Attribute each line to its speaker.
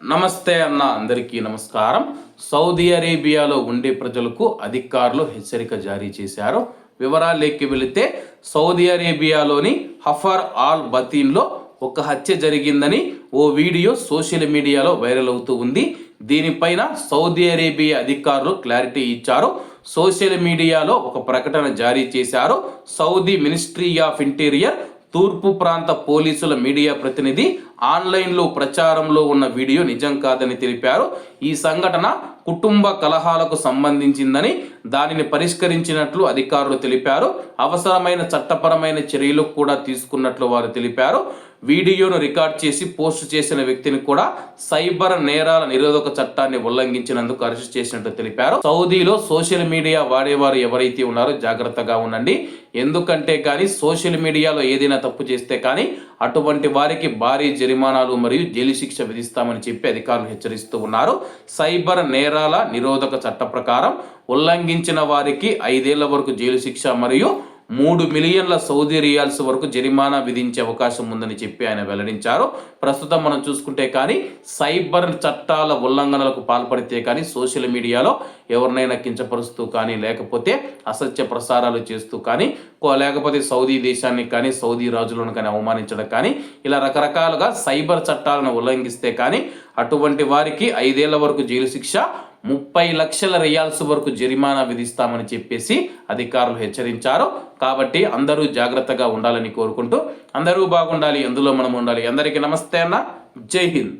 Speaker 1: నమస్తే అన్న అందరికీ నమస్కారం. సౌదీ అరేబియాలో ఉండే ప్రజలకు అధికారులు హెచ్చరిక జారీ చేశారు. వివరాలేకి వెళితే సౌదీ అరేబియాలోని హఫర్ ఆల్ బతీన్లో ఒక హత్య జరిగిందని ఓ వీడియో సోషల్ మీడియాలో వైరల్ అవుతూ ఉంది. దీనిపైన సౌదీ అరేబియా అధికారులు క్లారిటీ ఇచ్చారు. సోషల్ మీడియాలో ఒక ప్రకటన జారీ చేశారు. సౌదీ మినిస్ట్రీ ఆఫ్ ఇంటీరియర్ తూర్పు ప్రాంత పోలీసుల మీడియా ప్రతినిధి ఆన్లైన్లో ప్రచారంలో ఉన్న వీడియో నిజం కాదని తెలిపారు. ఈ సంఘటన కుటుంబ కలహాలకు సంబంధించిందని దానిని పరిష్కరించినట్లు అధికారులు తెలిపారు. అవసరమైన చట్టపరమైన చర్యలు కూడా తీసుకున్నట్లు వారు తెలిపారు. వీడియోను రికార్డ్ చేసి పోస్ట్ చేసిన వ్యక్తిని కూడా సైబర్ నేరాల నిరోధక చట్టాన్ని ఉల్లంఘించినందుకు అరెస్ట్ చేసినట్టు తెలిపారు. సౌదీలో సోషల్ మీడియా వాడేవారు ఎవరైతే ఉన్నారో జాగ్రత్తగా ఉండండి. ఎందుకంటే కానీ సోషల్ మీడియాలో ఏదైనా తప్పు చేస్తే కానీ అటువంటి వారికి భారీ జరిమానాలు మరియు జైలు శిక్ష విధిస్తామని చెప్పి అధికారులు హెచ్చరిస్తూ ఉన్నారు. సైబర్ నేరాల నిరోధక చట్ట ప్రకారం ఉల్లంఘించిన వారికి ఐదేళ్ళ వరకు జైలు శిక్ష మరియు మూడు మిలియన్ల సౌదీ రియాల్స్ వరకు జరిమానా విధించే అవకాశం ఉందని చెప్పి ఆయన వెల్లడించారు. ప్రస్తుతం మనం చూసుకుంటే కానీ సైబర్ చట్టాల ఉల్లంఘనలకు పాల్పడితే కానీ సోషల్ మీడియాలో ఎవరినైనా కించపరుస్తూ కానీ లేకపోతే అసత్య ప్రసారాలు చేస్తూ కానీ కో- లేకపోతే సౌదీ దేశాన్ని కానీ సౌదీ రాజులను కానీ అవమానించడం కానీ ఇలా రకరకాలుగా సైబర్ చట్టాలను ఉల్లంఘిస్తే కానీ అటువంటి వారికి ఐదేళ్ళ వరకు జైలు శిక్ష ముప్పై లక్షల రియాల్స్ వరకు జరిమానా విధిస్తామని చెప్పేసి అధికారులు హెచ్చరించారు. కాబట్టి అందరూ జాగ్రత్తగా ఉండాలని కోరుకుంటూ అందరూ బాగుండాలి ఎందులో మనం ఉండాలి. అందరికీ నమస్తే అన్న. జై హింద్.